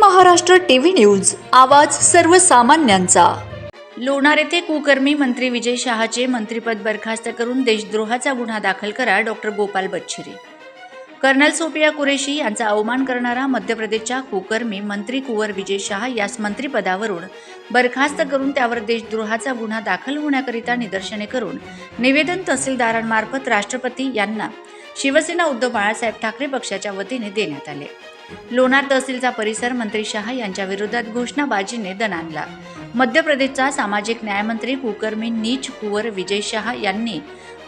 Maharashtra TV news आवाज सर्वसामान्यांचा. लोणार येथे कुकर्मी मंत्री विजय शहाचे मंत्रीपद बरखास्त करून देशद्रोहाचा गुन्हा दाखल करा doctor Gopal Bachhire. Colonel Sophia Qureshi यांचा अवमान करणारा मध्य प्रदेशच्या कुकर्मी मंत्री कुंवर विजय शहा यास मंत्रिपदावरून बरखास्त करून त्यावर देशद्रोहाचा गुन्हा दाखल होण्याकरिता निदर्शने करून निवेदन तहसीलदारांमार्फत राष्ट्रपती यांना शिवसेना उद्धव बाळासाहेब ठाकरे पक्षाच्या वतीने देण्यात आले. लोणार तहसीलचा परिसर मंत्री शहा यांच्या विरोधात घोषणाबाजीने दणाणला मध्य प्रदेशचा सामाजिक न्यायमंत्री कुकर्मी नीच कुंवर विजय शहा यांनी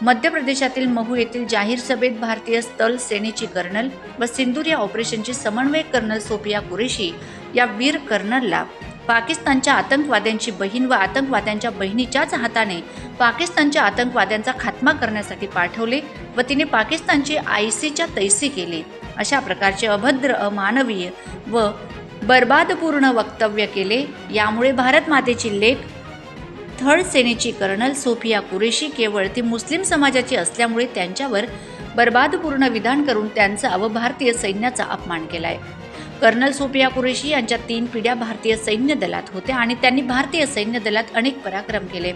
मध्य प्रदेशातील महू येथील जाहीर सभेत भारतीय स्थल सेनेची कर्नल व सिंदूर या ऑपरेशनची समन्वयक कर्नल सोफिया कुरेशी या वीर कर्नलला पाकिस्तानच्या आतंकवाद्यांची बहीण व आतंकवाद्यांच्या बहिणीच्याच हाताने पाकिस्तानच्या आतंकवाद्यांचा खात्मा करण्यासाठी पाठवले व तिने पाकिस्तानची आयसीच्या तैसी केली. अशा प्रकारचे अभद्र अमानवीय व बर्बादपूर्ण वक्तव्य केले. यामुळे भारत मातेची लेख थर्ड सेनेची कर्नल सोफिया कुरेशी केवळ ती मुस्लिम समाजाची असल्यामुळे त्यांच्यावर बर्बादपूर्ण विधान करून त्यांचा व भारतीय सैन्याचा अपमान केला आहे कर्नल सोफिया कुरेशी यांच्या तीन पिढ्या भारतीय सैन्य दलात होत्या आणि त्यांनी भारतीय सैन्य दलात अनेक पराक्रम केले.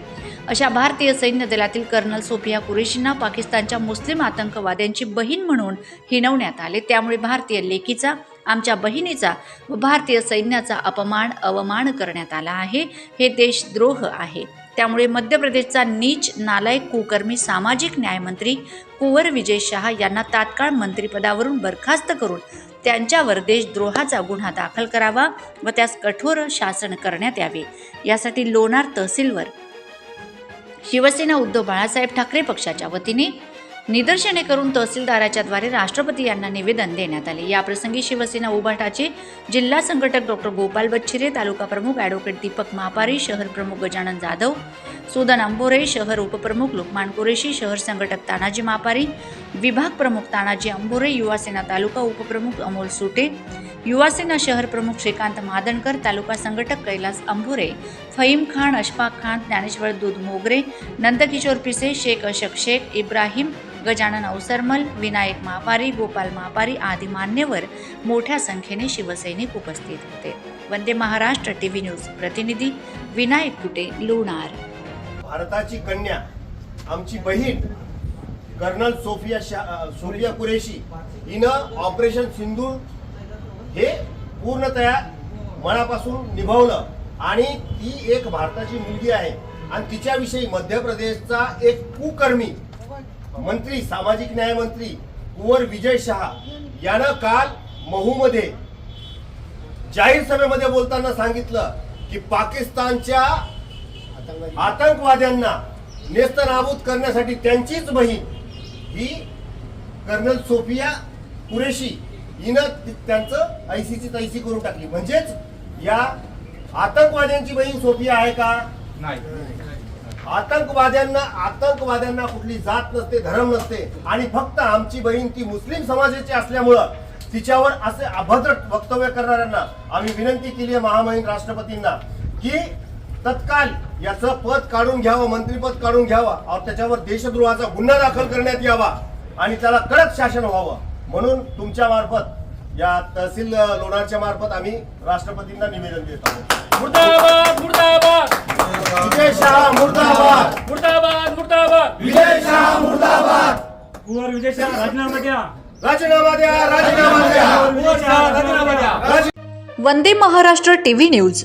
अशा भारतीय सैन्य दलातील कर्नल सोफिया कुरेशींना पाकिस्तानच्या मुस्लिम आतंकवाद्यांची बहीण म्हणून हिणवण्यात आले. त्यामुळे भारतीय लेकीचा आमच्या बहिणीचा व भारतीय सैन्याचा अपमान अवमान करण्यात आला आहे. हे देशद्रोह आहे. त्यामुळे मध्य प्रदेशचा नीच नालायक कुकर्मी सामाजिक न्यायमंत्री कुंवर विजय शहा यांना तात्काळ मंत्रिपदावरून बरखास्त करून त्यांच्यावर देशद्रोहाचा गुन्हा दाखल करावा व त्यास कठोर शासन करण्यात यावे. यासाठी लोणार तहसीलवर शिवसेना उद्धव बाळासाहेब ठाकरे पक्षाच्या वतीने निदर्शने करून तहसीलदाराच्या द्वारे राष्ट्रपती यांना निवेदन देण्यात आले. याप्रसंगी शिवसेना उभाटाचे जिल्हा संघटक डॉक्टर गोपाल बच्छिरे तालुका प्रमुख ॲडव्होकेट दीपक महापारी शहर प्रमुख गजानन जाधव सुदन अंबोरे शहर उपप्रमुख लोकमान कुरेशी शहर संघटक तानाजी मापारी विभाग प्रमुख तानाजी अंबोरे युवासेना तालुका उपप्रमुख अमोल सुटे युवासेना शहर प्रमुख श्रीकांत मादणकर तालुका संघटक कैलास अंबोरे फहीम खान अशफाक खान ज्ञानेश्वर दूध मोगरे नंदकिशोर पिसे शेख अशक शेख इब्राहिम गजानन अवसरमल विनायक महापारी गोपाल महापारी आदी मान्यवर मोठ्या संख्येने शिवसैनिक उपस्थित होते. वंदे महाराष्ट्र टीव्ही न्यूज प्रतिनिधी विनायक कुटे लोणार. भारताची कन्या आमची बहीण कर्नल सोफिया शा सोफिया कुरेशी हिनं ऑपरेशन सिंधू हे पूर्णतया मनापासून निभावलं. आणि ती एक भारताची मुलगी आहे. आणि तिच्याविषयी मध्य प्रदेशचा एक कुकर्मी मंत्री सामाजिक न्याय मंत्री कुंवर विजय शहा यानं काल महूमध्ये जाहीर सभेमध्ये बोलताना सांगितलं की पाकिस्तानच्या आतंकवाद्यांना नेस्तनाबूत करण्यासाठी त्यांचीच बहीण ही कर्नल सोफिया कुरेशी हिनं त्यांचं ऐसीची तैसी करून टाकली. म्हणजेच या आतंकवाद्यांची बहीण सोफिया आहे का? आतंकवाद्यांना आतंकवाद्यांना कुठली जात नसते धर्म नसते. आणि फक्त आमची बहीण ती मुस्लिम समाजाची असल्यामुळं तिच्यावर असे अभद्र वक्तव्य करणाऱ्यांना आम्ही विनंती केली आहे महामहिम राष्ट्रपतींना की तत्काल याचं पद काढून घ्यावं मंत्रीपद काढून घ्यावं और त्याच्यावर देशद्रोहाचा गुन्हा दाखल करण्यात यावा आणि त्याला कडक शासन व्हावं. म्हणून तुमच्या मार्फत या तहसील लोणारच्या मार्फत आम्ही राष्ट्रपतींना निवेदन देत आहोत. मुर्दाबाद मुर्दाबाद! विजय शहा मुर्दाबाद! मुर्दाबाद मुर्दाबाद! विजय शहा मुर्दाबाद! कुंवर विजय शहा राजीनामा द्या. राजीनामा द्या राजीनामा द्या! कुंवर शहा राजीनामा द्या. Vande Maharashtra TV news.